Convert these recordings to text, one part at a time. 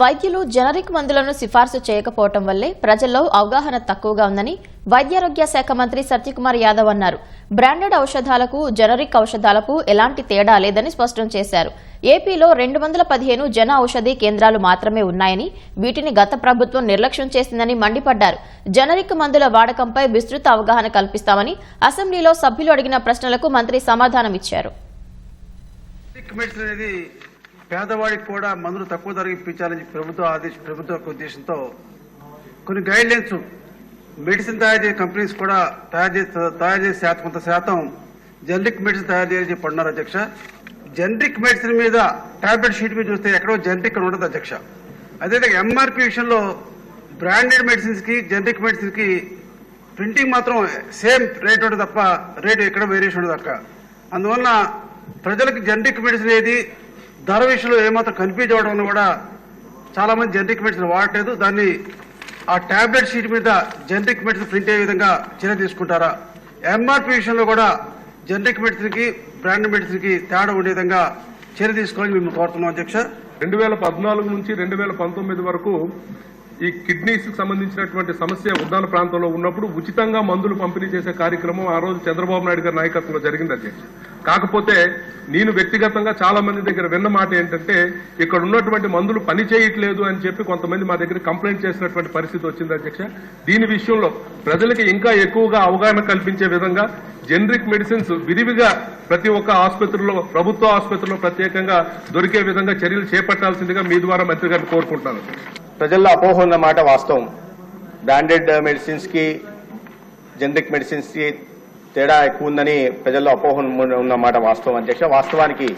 వైద్యులు జనరిక్ మందులను సిఫార్సు చేయకపోవటం వల్లే ప్రజల్లో అవగాహన తక్కువగా ఉందని వైద్యారోగ్య శాఖ మంత్రి సత్యకుమార్ యాదవ్ అన్నారు. బ్రాండెడ్ ఔషధాలకు జనరిక్ ఔషధాలకు ఎలాంటి తేడా లేదని స్పష్టం చేశారు. ఏపీలో రెండు వందల పదిహేను జన ఔషధి కేంద్రాలు మాత్రమే ఉన్నాయని వీటిని గత ప్రభుత్వం నిర్లక్ష్యం చేసిందని మండిపడ్డారు. జనరిక్ మందుల వాడకంపై విస్తృత అవగాహన కల్పిస్తామని అసెంబ్లీలో సభ్యులు అడిగిన ప్రశ్నలకు మంత్రి సమాధానమిచ్చారు. పేదవాడికి కూడా మందులు తక్కువ ధరకు ఇప్పించాలని ప్రభుత్వ ఆదేశ ప్రభుత్వ ఉద్దేశంతో కొన్ని గైడ్ లైన్స్ మెడిసిన్ తయారు చేసే కంపెనీస్ కూడా తయారు చేసే తయారు చేసే శాతం కొంత శాతం జనరిక్ మెడిసిన్ తయారు చేయాలని చెప్పి అన్నారు అధ్యక్ష. జనరిక్ మెడిసిన్ మీద టాబ్లెట్ షీట్ మీద చూస్తే ఎక్కడో జనరిక్ అని ఉండదు అధ్యక్ష. అదేవిధంగా ఎంఆర్పి విషయంలో బ్రాండెడ్ మెడిసిన్స్కి జనరిక్ మెడిసిన్కి ప్రింటింగ్ మాత్రం సేమ్ రేట్ ఉంటుంది తప్ప రేట్ ఎక్కడ వేరియేషన్ ఉండదు అక్క. అందువల్ల ప్రజలకు జనరిక్ మెడిసిన్ ఏది ధర విషయంలో ఏమాత్రం కన్ఫ్యూజ్ అవ్వడం కూడా చాలా మంది జనరిక్ మెడిసిన్ వాడలేదు దాన్ని ఆ టాబ్లెట్ షీట్ మీద జనరిక్ మెడిసిన్ ప్రింట్ అయ్యే విధంగా చర్య తీసుకుంటారా? ఎంఆర్పి విషయంలో కూడా జనరిక్ మెడిసిన్కి బ్రాండ్ మెడిసిన్కి తేడా ఉండే విధంగా చర్య తీసుకోవాలని మేము కోరుతున్నాం అధ్యక్ష. రెండు వేల పద్నాలుగు నుంచి రెండు వేల పంతొమ్మిది వరకు ఈ కిడ్నీస్ సంబంధించినటువంటి సమస్య ఉద్దాన ప్రాంతంలో ఉన్నప్పుడు ఉచితంగా మందులు పంపిణీ చేసే కార్యక్రమం ఆ రోజు చంద్రబాబు నాయుడు గారి నాయకత్వంలో జరిగింది అధ్యక్ష. కాకపోతే నేను వ్యక్తిగతంగా చాలా మంది దగ్గర విన్న మాట ఏంటంటే ఇక్కడ ఉన్నటువంటి మందులు పని చేయట్లేదు అని చెప్పి కొంతమంది మా దగ్గర కంప్లైంట్ చేసినటువంటి పరిస్థితి వచ్చింది అధ్యక్ష. దీని విషయంలో ప్రజలకి ఇంకా ఎక్కువగా అవగాహన కల్పించే విధంగా జనరిక్ మెడిసిన్స్ విరివిగా ప్రతి ఒక్క ఆసుపత్రిలో ప్రభుత్వ ఆసుపత్రిలో ప్రత్యేకంగా దొరికే విధంగా చర్యలు చేపట్టాల్సిందిగా మీ ద్వారా మంత్రి గారిని కోరుకుంటున్నాను. ప్రజల్లో అపోహ ఉన్న మాట వాస్తవం. బ్రాండెడ్ మెడిసిన్స్కి జనరిక్ మెడిసిన్స్కి తేడా ఎక్కువ ఉందని ప్రజల్లో అపోహ ఉన్న- మాట వాస్తవం అధ్యక్ష. వాస్తవానికి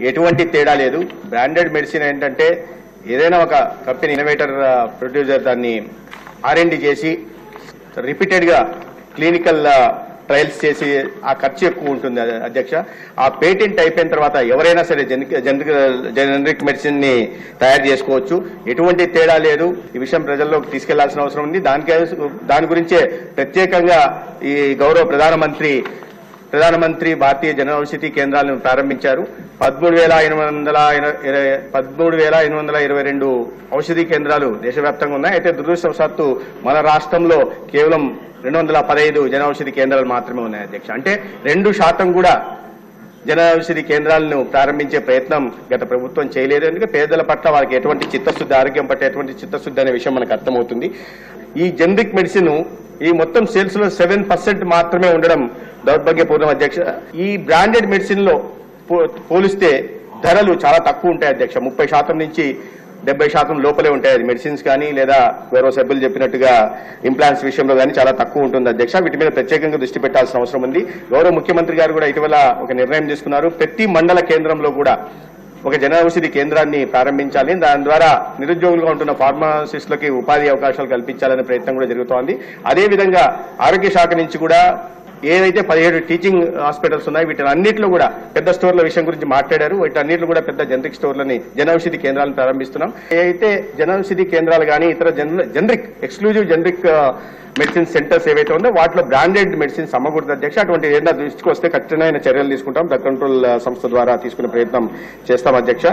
ఎటువంటి తేడా లేదు. బ్రాండెడ్ మెడిసిన్ ఏంటంటే ఏదైనా ఒక కంపెనీ ఇన్నోవేటర్ ప్రొడ్యూసర్ దాన్ని ఆర్ఎండి చేసి రిపీటెడ్గా క్లినికల్ ట్రయల్స్ చేసి ఆ ఖర్చు ఎక్కువ ఉంటుంది అధ్యక్ష. ఆ పేటెంట్ అయిపోయిన తర్వాత ఎవరైనా సరే జనరిక్ జనరిక్ జనరిక్ మెడిసిన్ని తయారు చేసుకోవచ్చు. ఎటువంటి తేడా లేదు. ఈ విషయం ప్రజల్లోకి తీసుకెళ్ళాల్సిన అవసరం ఉంది. దానికే దాని గురించే ప్రత్యేకంగా ఈ గౌరవ ప్రధానమంత్రి ప్రధానమంత్రి భారతీయ జన ఔషధి కేంద్రాలను ప్రారంభించారు. పదమూడు వేల ఎనిమిది వందల పదమూడు వేల ఎనిమిది వందల ఇరవై రెండు ఔషధి కేంద్రాలు దేశవ్యాప్తంగా ఉన్నాయి. అయితే దురదృష్టవశాత్తు మన రాష్ట్రంలో కేవలం రెండు వందల పదహైదు జనౌషధి కేంద్రాలు మాత్రమే ఉన్నాయి అధ్యక్ష. అంటే రెండు శాతం కూడా జనౌషధి కేంద్రాలను ప్రారంభించే ప్రయత్నం గత ప్రభుత్వం చేయలేదు. ఎందుకంటే పేదల పట్ల వారికి ఎటువంటి చిత్తశుద్ధి ఆరోగ్యం పట్ల ఎటువంటి చిత్తశుద్ధి అనే విషయం మనకు అర్థమవుతుంది. ఈ జనరిక్ మెడిసిన్ ఈ మొత్తం సేల్స్లో సెవెన్ పర్సెంట్ మాత్రమే ఉండడం దౌర్భాగ్యపూర్వం అధ్యక్ష. ఈ బ్రాండెడ్ మెడిసిన్లో పో- పోలిస్తే ధరలు చాలా తక్కువ ఉంటాయి అధ్యక్ష. ముప్పై శాతం నుంచి డెబ్బై శాతం లోపలే ఉంటాయి. అది మెడిసిన్స్ కానీ లేదా వేరే సభ్యులు చెప్పినట్టుగా ఇంప్లాంట్స్ విషయంలో కానీ చాలా తక్కువ ఉంటుంది. అధ్యక్ష వీటి మీద ప్రత్యేకంగా దృష్టి పెట్టాల్సిన అవసరం ఉంది. గౌరవ ముఖ్యమంత్రి గారు కూడా ఇటీవల ఒక నిర్ణయం తీసుకున్నారు. ప్రతి మండల కేంద్రంలో కూడా ఒక జన ఔషధి కేంద్రాన్ని ప్రారంభించాలి. దాని ద్వారా నిరుద్యోగులుగా ఉంటున్న ఫార్మాసిస్టులకి ఉపాధి అవకాశాలు కల్పించాలనే ప్రయత్నం కూడా జరుగుతోంది. అదేవిధంగా ఆరోగ్య శాఖ నుంచి కూడా ఏదైతే పదిహేడు టీచింగ్ హాస్పిటల్స్ ఉన్నాయి వీటిని అన్నింటిలో కూడా పెద్ద స్టోర్ల విషయం గురించి మాట్లాడారు. వీటన్నిటిలో కూడా పెద్ద జనరిక్ స్టోర్లని జనౌషధి కేంద్రాలను ప్రారంభిస్తున్నాం. ఏదైతే జనౌషధి కేంద్రాలు కానీ ఇతర generic exclusive generic medicine centres ఏవైతే ఉందో వాటిలో బ్రాండెడ్ మెడిసిన్స్ అమ్మకూడదు అధ్యక్ష. అటువంటి ఏదైనా దృష్టికి వస్తే కఠినమైన చర్యలు తీసుకుంటాం. డ్రగ్ కంట్రోల్ సంస్థ ద్వారా తీసుకునే ప్రయత్నం చేస్తాం అధ్యక్ష.